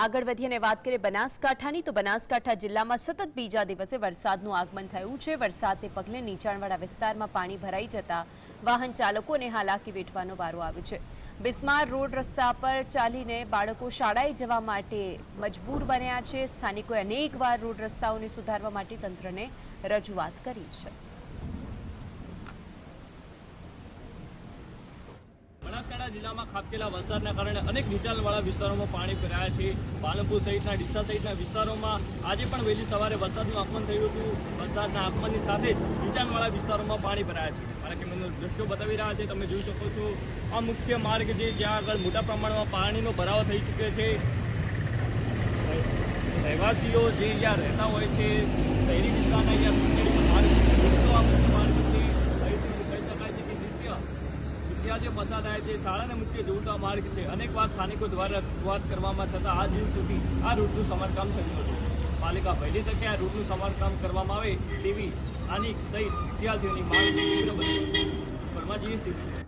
આગળ વધી અને વાત કરીએ બનાસકાંઠાની, તો બનાસકાંઠા જિલ્લામાં સતત બીજા દિવસે વરસાદનું આગમન થયું છે. વરસાદને પગલે નીચાણવાળા વિસ્તારમાં પાણી ભરાઈ જતા વાહન ચાલકોને હાલાકી વેઠવાનો વારો આવ્યો છે. બિસ્માર રોડ રસ્તા પર ચાલીને બાળકો શાળાએ જવા માટે મજબૂર બન્યા છે. સ્થાનિકોએ અનેકવાર રોડ રસ્તાઓને સુધારવા માટે તંત્રને રજૂઆત કરી છે. બનાસકાંઠા જિલ્લામાં ખાબકેલા વરસાદના કારણે અનેક નીચાણવાળા વિસ્તારોમાં પાણી ભરાયા છે. પાલનપુર સહિતના, ડીસા સહિતના વિસ્તારોમાં આજે પણ વહેલી સવારે વરસાદનું આગમન થયું હતું. વરસાદના આગમનની સાથે જ નીચાણવાળા વિસ્તારોમાં પાણી ભરાયા છે. કારણ કે મને દ્રશ્યો બતાવી રહ્યા છે. તમે જોઈ શકો છો, આ મુખ્ય માર્ગ છે, જ્યાં આગળ મોટા પ્રમાણમાં પાણીનો ભરાવો થઈ ચૂક્યો છે. રહેવાસીઓ જે અહીંયા રહેતા હોય છે, શહેરી વિસ્તારના અહીંયા માર્ગ તો આ મુખ્ય માર્ગ છે અહીંથી કહી શકાય છે કે નિત્ય ત્યાં જે પસાર થાય છે. શાળાને મુખ્ય જોડતા માર્ગ છે. અનેક વાર સ્થાનિકો દ્વારા રજૂઆત કરવામાં છતાં આજ દિન સુધી આ રૂટનું સમારકામ થયું હતું. પાલિકા વહેલી તકે આ રૂટનું સમારકામ કરવામાં આવે તેવી સ્થાનિક સહિત વિદ્યાર્થીઓની માંગ તીવ્ર બની. સ્થિતિ